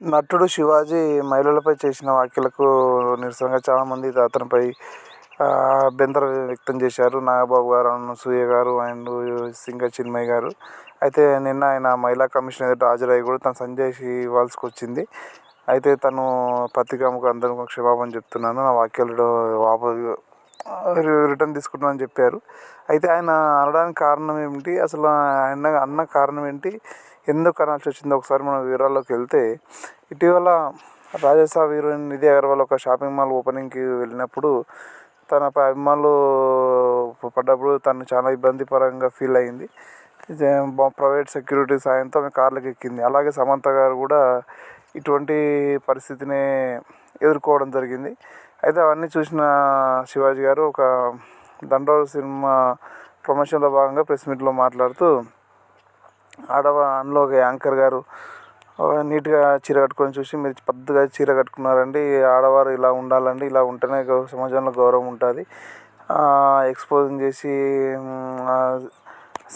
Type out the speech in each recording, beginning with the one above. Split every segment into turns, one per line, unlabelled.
నటుడు శివాజీ మహిళలపై చేసిన వ్యాఖ్యలకు నిరసనగా చాలామంది అతనిపై అభ్యంతరం వ్యక్తం చేశారు. నాగబాబు గారు అనసూయ గారు అండ్ సింగర్ చిన్మయ్య గారు. అయితే నిన్న ఆయన మహిళా కమిషన్ ఎదుట హాజరయ్యి కూడా తను సంజయ్ ఇవ్వాల్సి వచ్చింది. అయితే తను పత్రికాముకు అందరికీ క్షమాపణ చెప్తున్నాను. నా వాక్యాలు వాప రిటర్న్ తీసుకుంటున్నానని చెప్పారు. అయితే ఆయన అనడానికి కారణం ఏమిటి? అసలు ఆయన అన్న కారణం ఏంటి? ఎందుకు అనాల్సి వచ్చిందో ఒకసారి మనం వివరాల్లోకి వెళ్తే ఇటీవల రాజసాబ్ హీరోయిన్ నిధి అగర్వాల్ ఒక షాపింగ్ మాల్ ఓపెనింగ్కి వెళ్ళినప్పుడు తనపై అభిమానులు పడ్డప్పుడు తను చాలా ఇబ్బందికరంగా ఫీల్ అయింది. ప్రైవేట్ సెక్యూరిటీ సాయంతో ఆమె కార్లకు ఎక్కింది. అలాగే సమంత గారు కూడా ఇటువంటి పరిస్థితిని ఎదుర్కోవడం జరిగింది. అయితే అవన్నీ చూసిన శివాజీ గారు ఒక దండోర సినిమా ప్రమోషన్లో భాగంగా ప్రెస్ మీట్లో మాట్లాడుతూ ఆడవ అందులో ఒక యాంకర్ గారు నీట్గా చీర కట్టుకొని చూసి మీరు పద్ధతిగా చీర కట్టుకున్నారండి. ఆడవారు ఇలా ఉండాలండి ఇలా ఉంటేనే సమాజంలో గౌరవం ఉంటుంది. ఎక్స్పోజింగ్ చేసి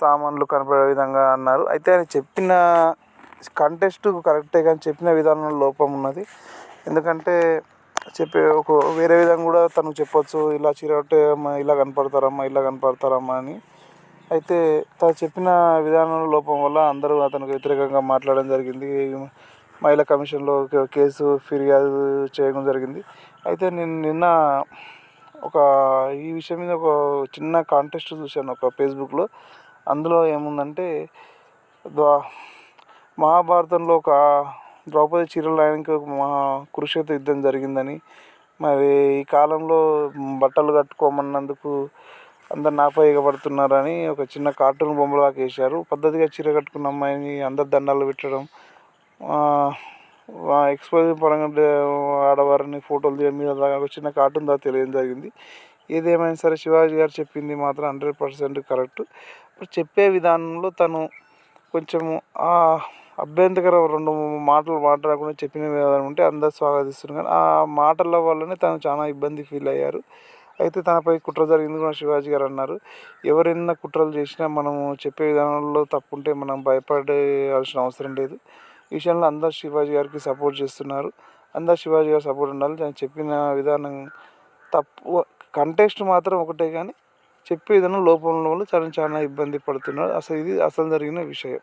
సామాన్లు కనపడే విధంగా అన్నారు. అయితే ఆయన చెప్పిన కంటెస్ట్ కరెక్టే కానీ చెప్పిన విధానంలో లోపం ఉన్నది. ఎందుకంటే చెప్పే ఒక వేరే విధంగా కూడా తను చెప్పొచ్చు ఇలా చీర కట్టే అమ్మ ఇలా కనపడతారమ్మా ఇలా కనపడతారమ్మా అని. అయితే తను చెప్పిన విధానం లోపం వల్ల అందరూ అతనికి వ్యతిరేకంగా మాట్లాడడం జరిగింది. మహిళా కమిషన్లో కేసు ఫిర్యాదు చేయడం జరిగింది. అయితే నేను నిన్న ఒక ఈ విషయం మీద ఒక చిన్న కాంటెస్ట్ చూశాను ఒక ఫేస్బుక్లో. అందులో ఏముందంటే ద్వా మహాభారతంలో ఒక ద్రౌపది చీరలు ఒక మహా కురుక్షేత్ర యుద్ధం జరిగిందని. మరి ఈ కాలంలో బట్టలు కట్టుకోమన్నందుకు అందరు నాపై ఎగబడుతున్నారని ఒక చిన్న కార్టూన్ బొమ్మలాగా వేశారు. పద్ధతిగా చీర కట్టుకున్న అమ్మాయిని అందరు దండాలు పెట్టడం ఎక్స్పోజింగ్ పరంగా ఆడవారిని ఫోటోలు తీయడం మీద ఒక చిన్న కార్టూన్ దాకా తెలియడం జరిగింది. ఏదేమైనా సరే శివాజీ గారు చెప్పింది మాత్రం హండ్రెడ్ పర్సెంట్ కరెక్ట్. చెప్పే విధానంలో తను కొంచెము అభ్యంతకర రెండు మాటలు మాట్లాడకుండా చెప్పిన విధానం ఉంటే అందరు స్వాగతిస్తున్నారు. కానీ ఆ మాటల వల్లనే తను చాలా ఇబ్బంది ఫీల్ అయ్యారు. అయితే తనపై కుట్ర జరిగింది కూడా శివాజీ గారు అన్నారు. ఎవరైనా కుట్రలు చేసినా మనము చెప్పే విధానంలో తప్పు ఉంటే మనం భయపడాల్సిన అవసరం లేదు. ఈ విషయంలో అందరు శివాజీ గారికి సపోర్ట్ చేస్తున్నారు. అందరు శివాజీ గారు సపోర్ట్ ఉండాలి. నేను చెప్పిన విధానం తప్పు కంటెస్ట్ మాత్రం ఒకటే కానీ చెప్పే విధానం లోపం వల్ల చాలా చాలా ఇబ్బంది పడుతున్నారు. అసలు ఇది అసలు జరిగిన విషయం.